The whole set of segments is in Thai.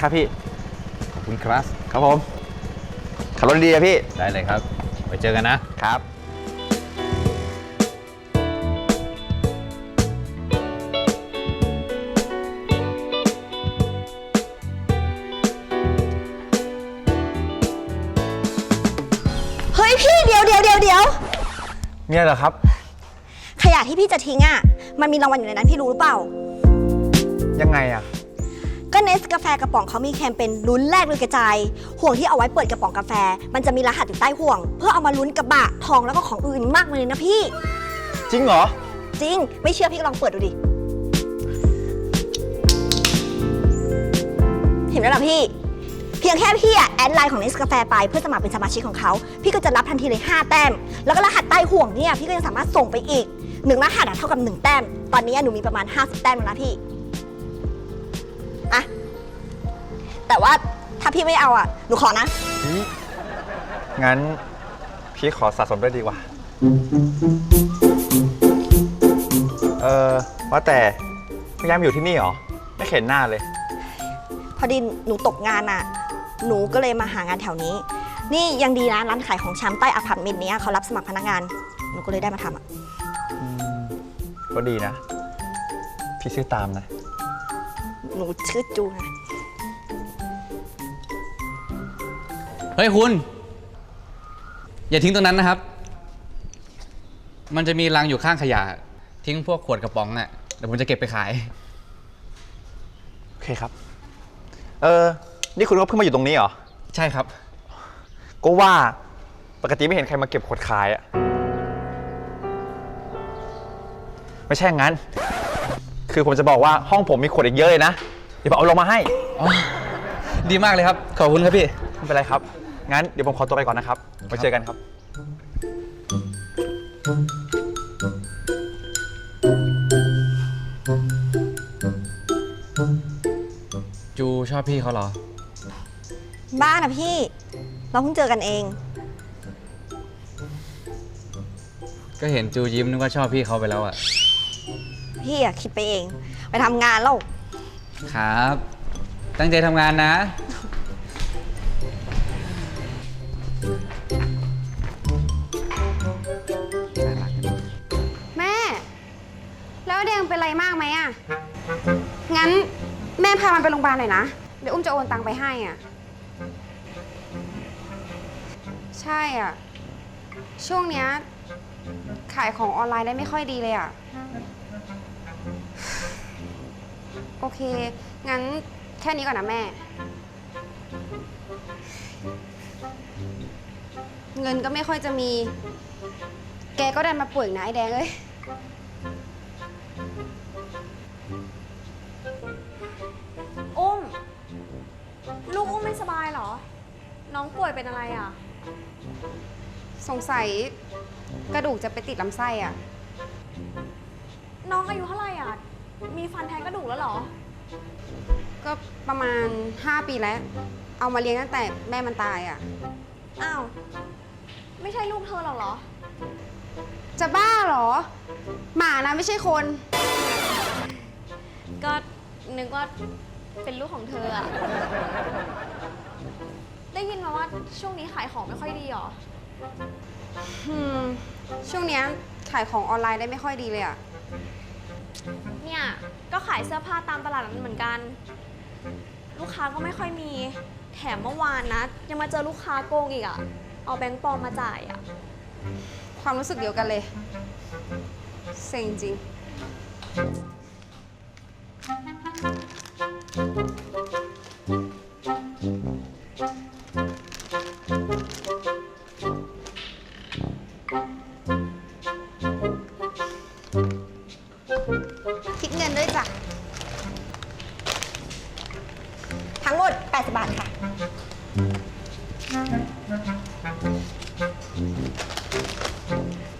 ครับพี่ ขอบคุณครับครับผมขับรถดีๆนะพี่ได้เลยครับไปเจอกันนะ ครับ เฮ้ยพี่เดี๋ยวเดี๋ยวเดี๋ยวเดี๋ยวเนี่ยเหรอครับ ขยะที่พี่จะทิ้งอะ มันมีรางวัลอยู่ในนั้นพี่รู้หรือเปล่า ยังไงอะ ก็เนสกาแฟกระป๋องเขามีแคมเปญลุ้นแรกเลยกระจาย ห่วงที่เอาไว้เปิดกระป๋องกาแฟ มันจะมีรหัสอยู่ใต้ห่วง เพื่อเอามาลุ้นกระบะทองแล้วก็ของอื่นมากมายเลยนะพี่ จริงเหรอ จริง ไม่เชื่อพี่ก็ลองเปิดดูดิ เห็นไหมล่ะพี่ เพียงแค่พี่อะแอดไลน์ของเนสกาแฟไปเพื่อสมัครเป็นสมาชิกของเขา พี่ก็จะรับทันทีเลย 5 แต้ม แล้วก็รหัสใต้ห่วงเนี่ยพี่ก็ยังสามารถส่งไปอีกหนึ่งรหัสอะเท่ากับ1แต้ม ตอนนี้หนูมีประมาณ 50 แต้มแล้วนะพี่ แต่ว่าถ้าพี่ไม่เอาอะหนูขอนะพี่งั้น พี่ขอสะสมด้วยดีกว่า เออว่าแต่พี่ย้ายมาอยู่ที่นี่เหรอ ไม่เห็นหน้าเลย พอดีหนูตกงานอะหนูก็เลยมาหางานแถวนี้ นี่ยังดีนะร้านขายของชำใต้อพาร์ตเมนต์เนี้ยเขารับสมัครพนักงาน หนูก็เลยได้มาทำอะก็ดีนะ พี่ชื่อตามนะ หนูชื่อจูนะ ฮ้ยคุณ อย่าทิ้งตรงนั้นนะครับ มันจะมีรังอยู่ข้างขยะ ทิ้งพวกขวดกระป๋องน่ะเดี๋ยวผมจะเก็บไปขาย โอเคครับ เออ นี่คุณก็เพิ่งมาอยู่ตรงนี้เหรอ ใช่ครับ ก็ว่าปกติไม่เห็นใครมาเก็บขวดขายอะไม่ใช่งั้น คือผมจะบอกว่าห้องผมมีขวดอีกเยอะเลยนะ เดี๋ยวผมเอาลงมาให้อ๋อดีมากเลยครับ ขอบคุณครับพี่ ไม่เป็นไรครับ งั้นเดี๋ยวผมขอตัวไปก่อนนะครับไว้เจอกันครับ จูชอบพี่เขาเหรอ บ้านะพี่ เราเพิ่งเจอกันเอง ก็เห็นจูยิ้มนึกว่าชอบพี่เขาไปแล้วอะ พี่อะคิดไปเอง ไปทำงานแล้ว ครับ ตั้งใจทำงานนะ เป็นไรมากไหมอะงั้นแม่พามันไปโรงพยาบาลหน่อยนะ เดี๋ยวอุ้มจะโอนตังไปให้อะใช่อะช่วงเนี้ยขายของออนไลน์ได้ไม่ค่อยดีเลยอะโอเค งั้นแค่นี้ก่อนนะแม่ เงินก็ไม่ค่อยจะมี แกก็ดันมาป่วยอีกนะไอ้แดงเอ้ย อุ้ม ลูกอุ้มไม่สบายเหรอ น้องป่วยเป็นอะไรอะ สงสัยกระดูกจะไปติดลำไส้อะ น้องอายุเท่าไหร่อะ มีฟันแทงกระดูกแล้วเหรอ ก็ประมาณ 5 ปีแล้ว เอามาเลี้ยงตั้งแต่แม่มันตายอะ อ้าว ไม่ใช่ลูกเธอหรอกเหรอ จะบ้าเหรอ หมานะไม่ใช่คน ก็นึกว่าเป็นลูกของเธออะได้ยินมาว่าช่วงนี้ขายของไม่ค่อยดีเหรอ อืม ช่วงเนี้ยขายของออนไลน์ได้ไม่ค่อยดีเลยอะเนี่ยก็ขายเสื้อผ้าตามตลาดนั้นเหมือนกัน ลูกค้าก็ไม่ค่อยมี แถมเมื่อวานนะ ยังมาเจอลูกค้าโกงอีกอะเอาแบงค์ปลอมมาจ่ายอะความรู้สึกเดียวกันเลย เซ็งจริง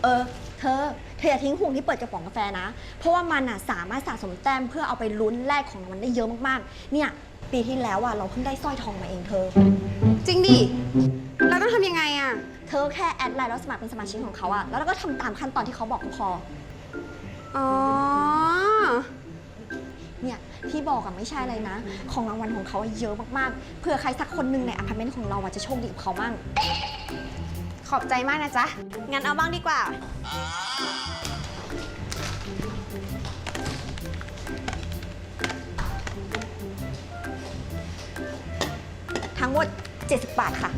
เออ เธอ เธออย่าทิ้งห่วงที่เปิดกระป๋องกาแฟนะ เพราะว่ามันอะสามารถสะสมแต้มเพื่อเอาไปลุ้นแลกของรางวัลได้เยอะมากๆ เนี่ย ปีที่แล้วอะเราเพิ่งได้สร้อยทองมาเองเธอ จริงดิแล้วต้องทำยังไงอะ เธอแค่แอดไลน์แล้วสมัครเป็นสมาชิกของเขาอะแล้วเราก็ทำตามขั้นตอนที่เขาบอกก็พอ อ๋อเนี่ย ที่บอกอะไม่ใช่อะไรนะ ของรางวัลของเขาอะเยอะมากๆ เผื่อใครสักคนหนึ่งในอพาร์ตเมนต์ของเราอะจะโชคดีกับเขามั่ง ขอบใจมากนะจ๊ะ งั้นเอาบ้างดีกว่า ทั้งหมด 70 บาทค่ะ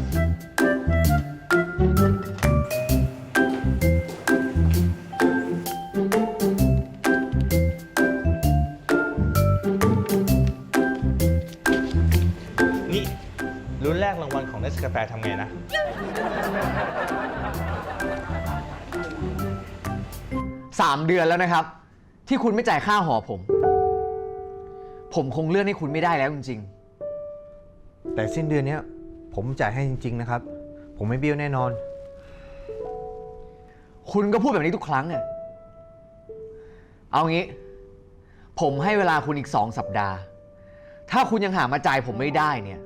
รุ่นแรกรางวัลของเนสกาแฟทำไงนะ สามเดือนแล้วนะครับ ที่คุณไม่จ่ายค่าหอผม ผมคงเลื่อนให้คุณไม่ได้แล้วจริง แต่สิ้นเดือนเนี้ยผมจ่ายให้จริง ๆ นะครับ ผมไม่เบี้ยวแน่นอน ๆ คุณก็พูดแบบนี้ทุกครั้งอะเอางี้ ผมให้เวลาคุณอีกสองสัปดาห์ ถ้าคุณยังหามาจ่ายผมไม่ได้เนี่ย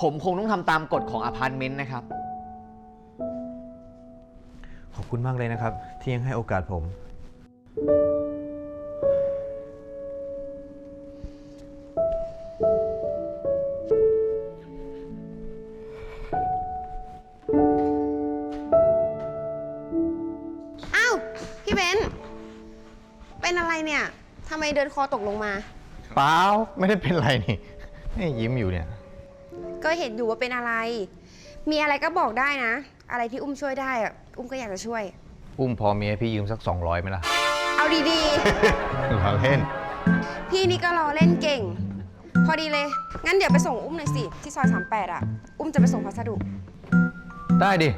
ผมคงต้องทำตามกฎของอพาร์ตเมนต์นะครับ ขอบคุณมากเลยนะครับ ที่ยังให้โอกาสผม อ้าว พี่เบนซ์เป็นอะไรเนี่ยทำไมเดินคอตกลงมา เปล่าไม่ได้เป็นไรนี่นี่ยิ้มอยู่เนี่ย ก็เห็นอยู่ว่าเป็นอะไร มีอะไรก็บอกได้นะ อะไรที่อุ้มช่วยได้อะอุ้มก็อยากจะช่วย อุ้มพอมีให้พี่ยืมสัก 200ไหมล่ะ เอาดีล้อเล่น ๆ พี่นี่ก็รอเล่นเก่ง พอดีเลย งั้นเดี๋ยวไปส่งอุ้มหน่อยสิ ที่ซอย38อะ อุ้มจะไปส่งพัสดุ ได้ดิ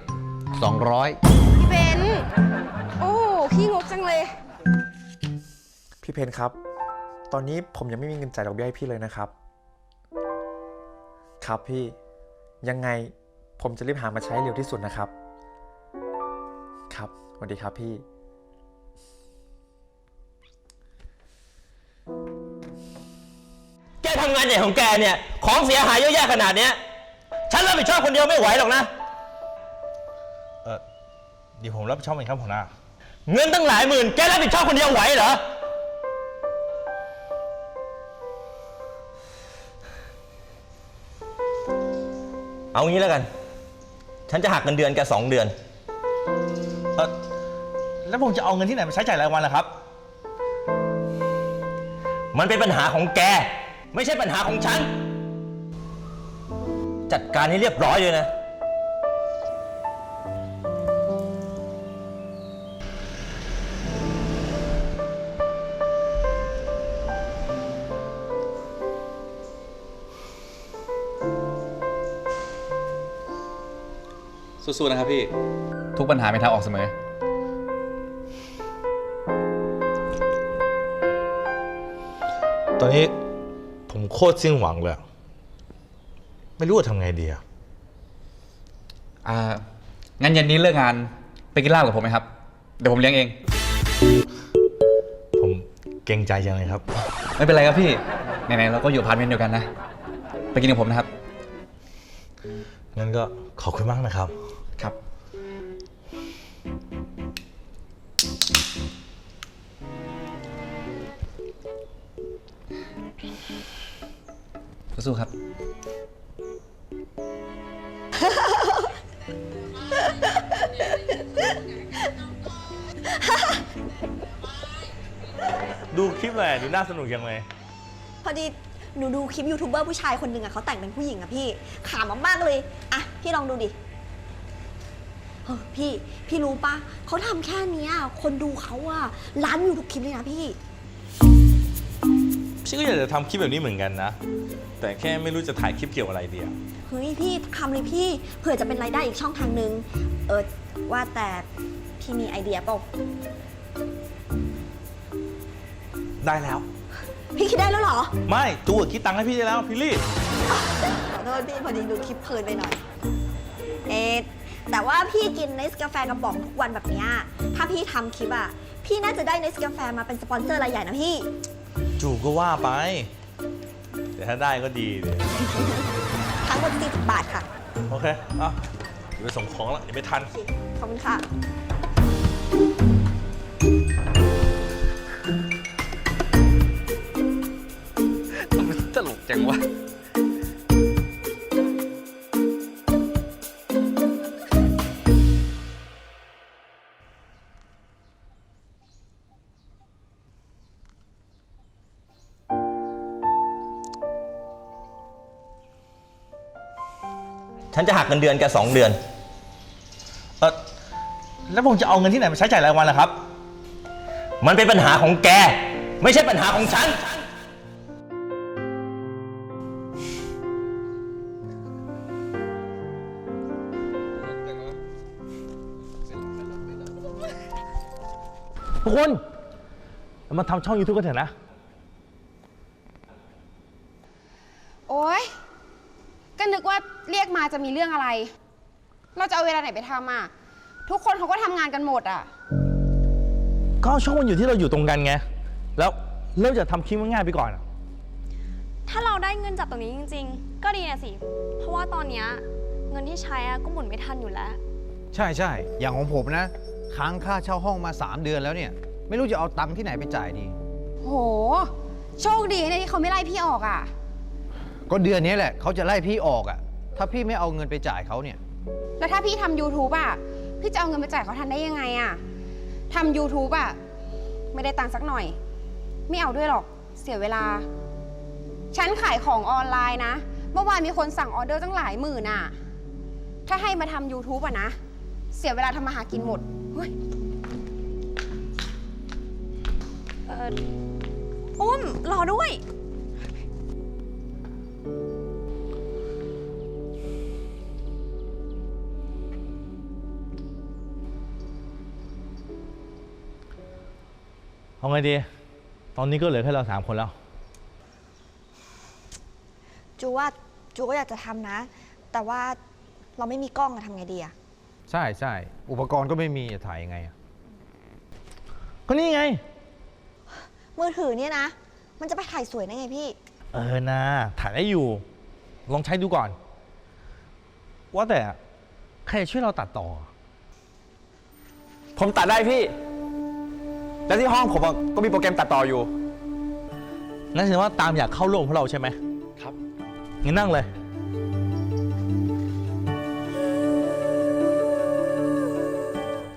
200 พี่เบนซ์โอ้โหพี่งกจังเลย พี่เพนครับ ตอนนี้ผมยังไม่มีเงินจ่ายดอกเบี้ยให้พี่เลยนะครับ ครับพี่ยังไงผมจะรีบหามาใช้เร็วที่สุดนะครับ ครับสวัสดีครับพี่ แกทำงานใหญ่ของแกเนี่ย ของเสียหายเยอะแยะขนาดเนี้ย ฉันรับผิดชอบคนเดียวไม่ไหวหรอกนะ เออเดี๋ยวผมรับผิดชอบเองครับหัวหน้า เงินตั้งหลายหมื่น แกรับผิดชอบคนเดียวไหวเหรอ เอางี้แล้วกัน ฉันจะหักเงินเดือนแกสองเดือน เออแล้วผมจะเอาเงินที่ไหนมาใช้จ่ายรายวันล่ะครับ มันเป็นปัญหาของแก ไม่ใช่ปัญหาของฉัน จัดการให้เรียบร้อยเลยนะ สู้ๆนะครับพี่ ทุกปัญหาเป็นทางออกเสมอ ตอนนี้ผมโคตรสิ้นหวังเลยไม่รู้จะทำไงดีอะอ่า งั้นเย็นนี้เลิกงานไปกินเหล้ากับผมไหมครับ เดี๋ยวผมเลี้ยงเอง ผมเกรงใจจังเลยครับ ไม่เป็นไรครับพี่ ไหนๆเราก็อยู่อพาร์ตเมนต์เดียวกันนะ ไปกินกับผมนะครับ งั้นก็ขอบคุณมากนะครับ ครับ สู้ๆครับ ดูคลิปเลยดูน่าสนุกยังเลยพอดีหนูดูคลิปยูทูบเบอร์ผู้ชายคนหนึ่งอะเขาแต่งเป็นผู้หญิงอะพี่ขำมากๆเลยอะพี่ลองดูดิ เฮ้ยพี่พี่รู้ปะเขาทำแค่เนี้ยคนดูเขาอะล้านวิวทุกคลิปเลยนะพี่ พี่ก็อยากจะทำคลิปแบบนี้เหมือนกันนะ แต่แค่ไม่รู้จะถ่ายคลิปเกี่ยวอะไรดีอะเฮ้ยพี่ทำเลยพี่เผื่อจะเป็นรายได้อีกช่องทางหนึ่งเออว่าแต่พี่มีไอเดียเปล่าได้แล้ว พี่คิดได้แล้วเหรอไม่จูอะคิดตังค์ให้พี่ได้แล้วพี่รีบ ขอโทษพี่พอดีดูคลิปเพลินไปหน่อยเอ๊ะ แต่ว่าพี่กินเนสกาแฟกระป๋องทุกวันแบบเนี้ยถ้าพี่ทำคลิปอะพี่น่าจะได้เนสกาแฟมาเป็นสปอนเซอร์รายใหญ่นะพี่ จูก็ว่าไป แต่ถ้าได้ก็ดีเลยทั้งหมด40บาทค่ะโอเคอะเดี๋ยวไปส่งของแล้วเดี๋ยวไม่ทัน ขอบคุณค่ะ ฉันจะหักเงินเดือนแกสองเดือน เออแล้วผมจะเอาเงินที่ไหนมาใช้จ่ายรายวันล่ะครับ มันเป็นปัญหาของแก ไม่ใช่ปัญหาของฉัน ทุกคนเรามาทำช่อง YouTube กันเถอะนะ โอ๊ย ก็นึกว่าเรียกมาจะมีเรื่องอะไร เราจะเอาเวลาไหนไปทำอะ ทุกคนเขาก็ทำงานกันหมดอะ ก็ช่องมันอยู่ที่เราอยู่ตรงกันไง แล้วเริ่มจากทำคลิปง่ายๆไปก่อนอะถ้าเราได้เงินจากตรงนี้จริง ๆ ก็ดีนะสิ เพราะว่าตอนเนี้ยเงินที่ใช้อะก็หมุนไม่ทันอยู่แล้ว ใช่ใช่ อย่างของผมนะ ค้างค่าเช่าห้องมา 3 เดือนแล้วเนี่ย ไม่รู้จะเอาตังค์ที่ไหนไปจ่ายดี โห โชคดีนะที่เขาไม่ไล่พี่ออกอะ ก็เดือนนี้แหละเขาจะไล่พี่ออกอะ่ะ ถ้าพี่ไม่เอาเงินไปจ่ายเขาเนี่ย แล้วถ้าพี่ทำ YouTube อะ พี่จะเอาเงินไปจ่ายเขาทันได้ยังไงอะทำ YouTube อะ ไม่ได้ตังค์สักหน่อย ไม่เอาด้วยหรอก เสียเวลา ฉันขายของออนไลน์นะ เมื่อวานมีคนสั่งออเดอร์ตั้งหลายหมื่นอะ ถ้าให้มาทำ YouTube อะนะ เสียเวลาทำมาหากินหมดเฮ้ยเอออุ้มรอด้วย งดี ตอนนี้ก็เหลือแค่เราสามคนแล้ว จูว่าจูก็อยากจะทำนะ แต่ว่าเราไม่มีกล้องอะทำไงดีอะใช่ใช่อุปกรณ์ก็ไม่มีจะถ่ายยังไงอะก็นี่ไง มือถือเนี่ยนะ มันจะไปถ่ายสวยได้ไงพี่ เออนะถ่ายได้อยู่ ลองใช้ดูก่อน ว่าแต่ใครจะช่วยเราตัดต่อ ผมตัดได้พี่ แล้วที่ห้องผมอะก็มีโปรแกรมตัดต่ออยู่ งั้นแสดงว่าตามอยากเข้าร่วมพวกเราใช่ไหมครับ งั้นนั่งเลย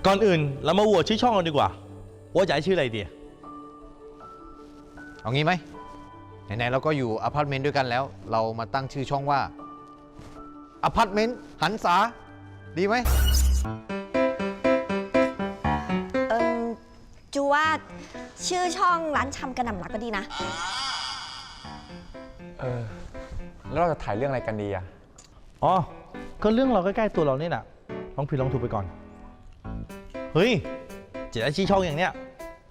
ก่อนอื่นเรามาโหวตชื่อช่องกันดีกว่า ว่าจะให้ชื่ออะไรดี เอางี้ไหมไหนๆเราก็อยู่อพาร์ตเมนต์ด้วยกันแล้ว เรามาตั้งชื่อช่องว่าอพาร์ตเมนต์หันษาดีไหม ว่าชื่อช่องร้านชำกระหน่ำรักก็ดีนะ เออ แล้วเราจะถ่ายเรื่องอะไรกันดีอะอ๋อ ก็เรื่องเราใกล้ๆตัวเรานี่แหละลองผิดลองถูกไปก่อน เฮ้ยจะได้ชื่อช่องอย่างเนี้ย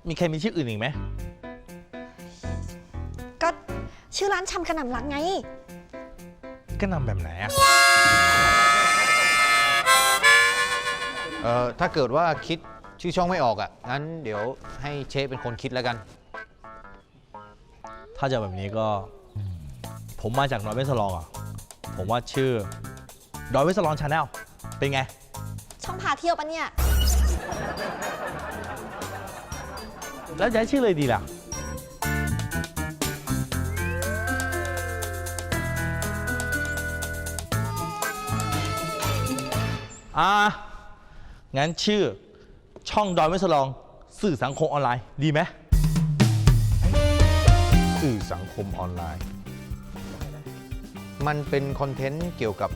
มีใครมีชื่ออื่นอีกไหม ก็ชื่อร้านชำกระหน่ำรักไง ก็นำแบบไหนอะเอ่อถ้าเกิดว่าคิด ชื่อช่องไม่ออกอะ่ะงั้นเดี๋ยวให้เชฟเป็นคนคิดแล้วกัน ถ้าจะแบบนี้ก็ ผมมาจากนอยเวสลองอะ ผมว่าชื่อดอยเวสลองชาแนลเป็นไง ช่องพาเที่ยวปะเนี่ย แล้วจะให้ชื่อเลยดีล่ะ อ่า งั้นชื่อ ช่องดอยไม่สลอง สื่อสังคมออนไลน์ดีไหมสื่อสังคมออนไลน์ มันเป็นคอนเทนต์เกี่ยวกับ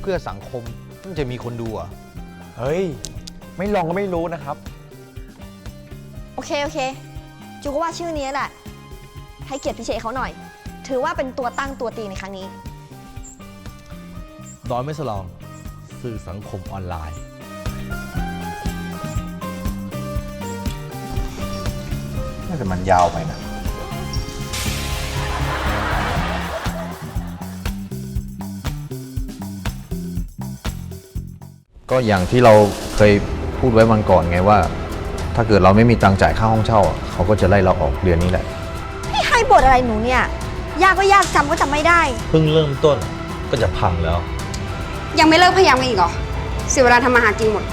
เพื่อสังคมมันจะมีคนดูเหรอะเฮ้ย ไม่ลองก็ไม่รู้นะครับ โอเค โอเค จูก็ว่าชื่อนี้แหละ ให้เกียรติพี่เชเขาหน่อย ถือว่าเป็นตัวตั้งตัวตีในครั้งนี้ ดอยไม่สลอง สื่อสังคมออนไลน์ น่าจะมันยาวไปนะก็อย่างที่เราเคยพูดไว้วันก่อนไงว่า ถ้าเกิดเราไม่มีตังค์จ่ายค่าห้องเช่าอะเขาก็จะไล่เราออกเดือนนี้แหละพี่ให้บทอะไรหนูเนี่ย ยากก็ยากจำก็จำไม่ได้ เพิ่งเริ่มต้นก็จะพังแล้ว ยังไม่เลิกพยายามกันอีกเหรอเสียเวลาทำมาหากินหมด